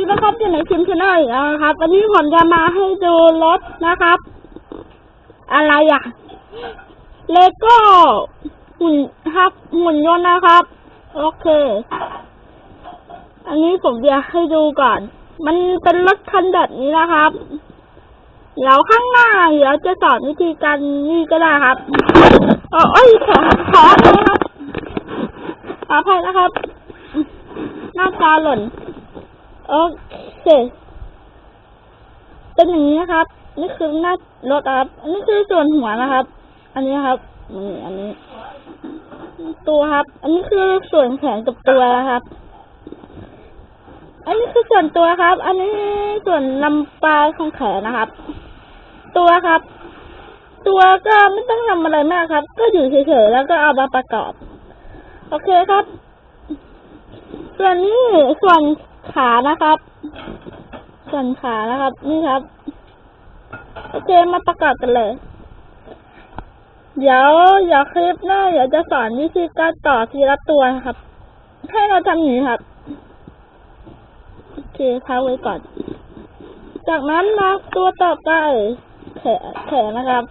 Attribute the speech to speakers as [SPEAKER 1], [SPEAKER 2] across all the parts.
[SPEAKER 1] ดีนะครับอยู่ในคิมชแนลอีกแล้วนะครับ วันนี้ผมจะมาให้ดูรถนะครับ อะไรอะเลโก้หุ่นครับหุ่นยนต์นะครับ โอเค อันนี้ผมอยากให้ดูก่อน มันเป็นรถคันแบบนี้นะครับเดี๋ยวข้างหน้าเดี๋ยวจะสอนวิธีการนี่ก็ได้ครับเออเอ้ยขอขออภัยนะครับขออภัยนะครับ หน้าจอหล่น โอเคเป็นอย่างนี้นะครับ นี่คือหน้ารถครับนนี้คือส่วนหัวนะครับ อันนี้ครับนี่อันนี้ ตัวครับ อันนี้คือส่วนแขนกับตัวนะครับ อันนี้คือส่วนตัวครับ อันนี้ส่วนลำปลายของแขนนะครับ ตัวครับ ตัวก็ไม่ต้องทำอะไรมากครับ ก็อยู่เฉยๆแล้วก็เอามาประกอบ โอเคครับ ส่วนนี้ส่วน ขานะครับ ส่วนขานะครับ นี่ครับ โอเคมาประกอบกันเลย เดี๋ยวเดี๋ยวคลิปหน้าเดี๋ยวจะสอนวิธีการต่อทีละตัวนะครับ ให้เราทำอย่างนี้ครับ โอเคพักไว้ก่อน จากนั้นมาตัวต่อไปแขนแขนนะครับ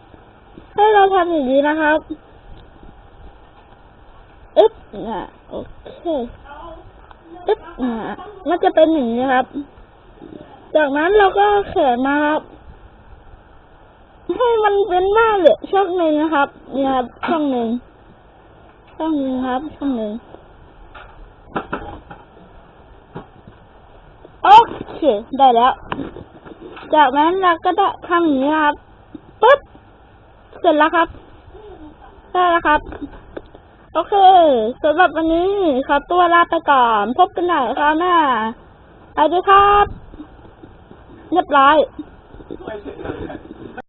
[SPEAKER 1] ให้เราทำอย่างนี้นะครับ อึ๊บนะโอเค อึ๊บนะมันจะเป็นอย่างนี้ครับ จากนั้นเราก็แขนมาครับให้มันเป็นหน้าเลือช่องหนึ่งนะครับนี่ครับช่องหนึ่งช่องหนึ่งครับช่องหนึ่งโอเคได้แล้ว จากนั้นเราก็จะทำอย่างนี้ครับปุ๊บเสร็จแล้วครับได้แล้วครับ โอเคสำหรับวันนี้ขอตัวลาไปก่อน พบกันใหม่คราวหน้าไปดีครับ เรียบร้อ
[SPEAKER 2] ย